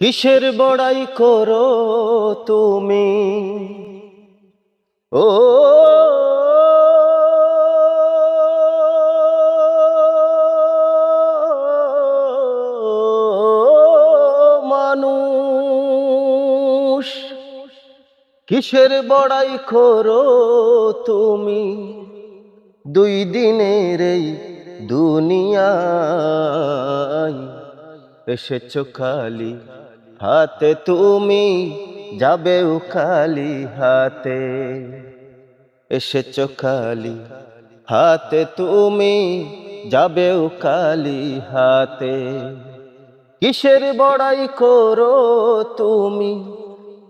কিসের বড়াই করো তুমি? ও, মানুষ, কিসের বড়াই করো তুমি? দুই দিনের এই দুনিয়ায় এসেছ খালি। হাতে তুমি যাবে খালি হাতে। এসেছ খালি হাতে তুমি যাবে খালি হাতে। কিসের বড়াই করো তুমি?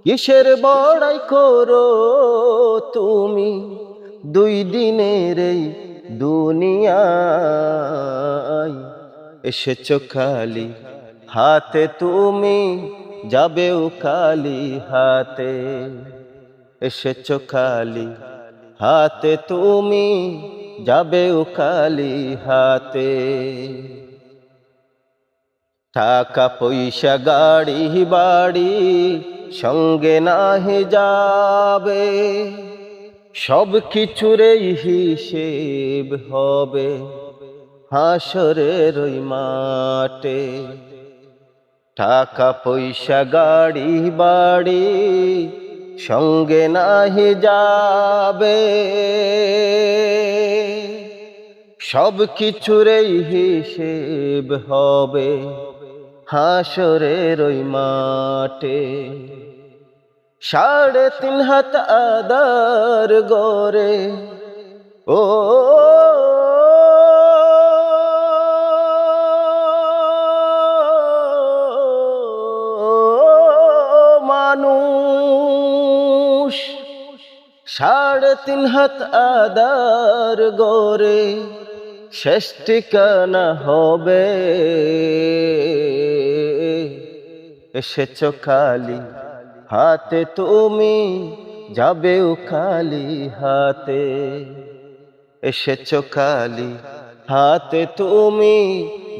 কিসের বড়াই করো তুমি? দুই দিনের এই দুনিয়ায় এসেছ খালি হাতে তুমি যাবেও খালি হাতে, এসেছ খালি হাতে, তুমি যাবেও খালি হাতে। টাকা পয়সা, গাড়ি, বাড়ি, সঙ্গে নাহি যাবে, সব কিছুরই হিসেব হবে হাসরের ওই মাঠে। টাকা পয়সা, গাড়ি, বাড়ি সঙ্গে নাহি যাবে। সব কিছুরই হিসেব হবে হাসরের ওই মাঠে। সাড়ে তিন হাত আদার গরে ও সাড়ে তিন হাত আদার গরে, শেষ ঠিকানা হবে। এসেছ খালি হাতে, তুমি যাবেও খালি হাতে। এসেছ খালি হাতে, তুমি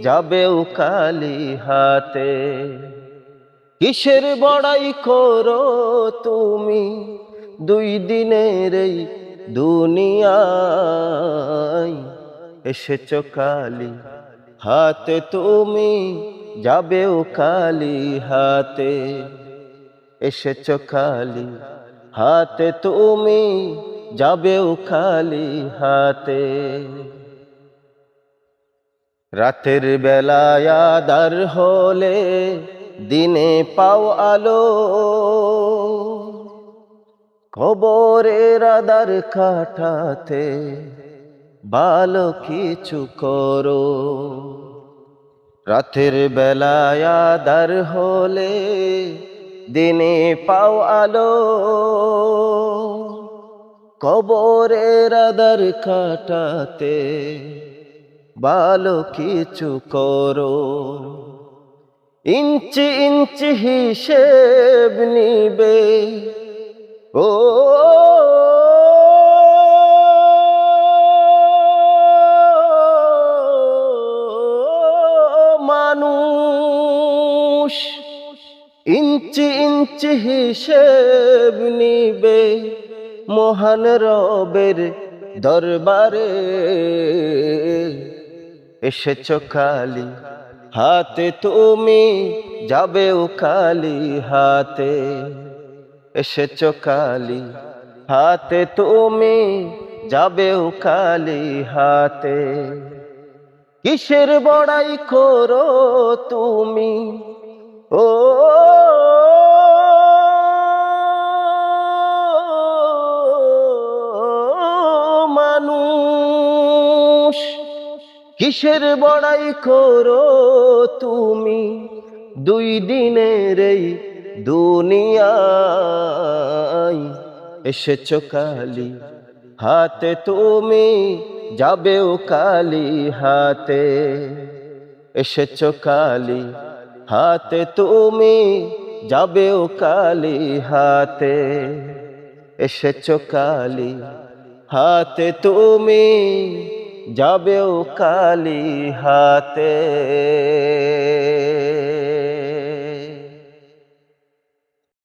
যাবেও খালি হাতে। কিসের বড়াই করো তুমি? দুই দিনের এই দুনিয়ায়। এসেছ খালি হাতে তুমি যাবেও খালি হাতে। এসেছ খালি হাতে তুমি যাবেও খালি হাতে। রাতের বেলায় আদার হলে দিনে পাও আলো। কবরের আদার কাটাতে ভালো কিছু করো। রাতের বেলায় আদার হলে দিনে পাও আলো। কবরের আদার কাটাতে ভালো কিছু করো। ইঞ্চি ইঞ্চি হিসেব নিবে ও মানুষ ইঞ্চি ইঞ্চি হিসেব নিবে মহান রবের দরবারে এসেছ খালি হাতে তুমি যাবে ও খালি হাতে এসেছ খালি হাতে তুমি যাবেও খালি হাতে। কিসের বড়াই করো তুমি? ও, মানুষ, কিসের বড়াই করো তুমি? দুই দিনের এই দুনিয়ায় এসেছ খালি হাতে তুমি যাবেও কালি, হাতে এসেছ খালি হাতে তুমি যাবেও কালি, হাতে এসেছ খালি হাতে তুমি যাবেও কালি, হাতে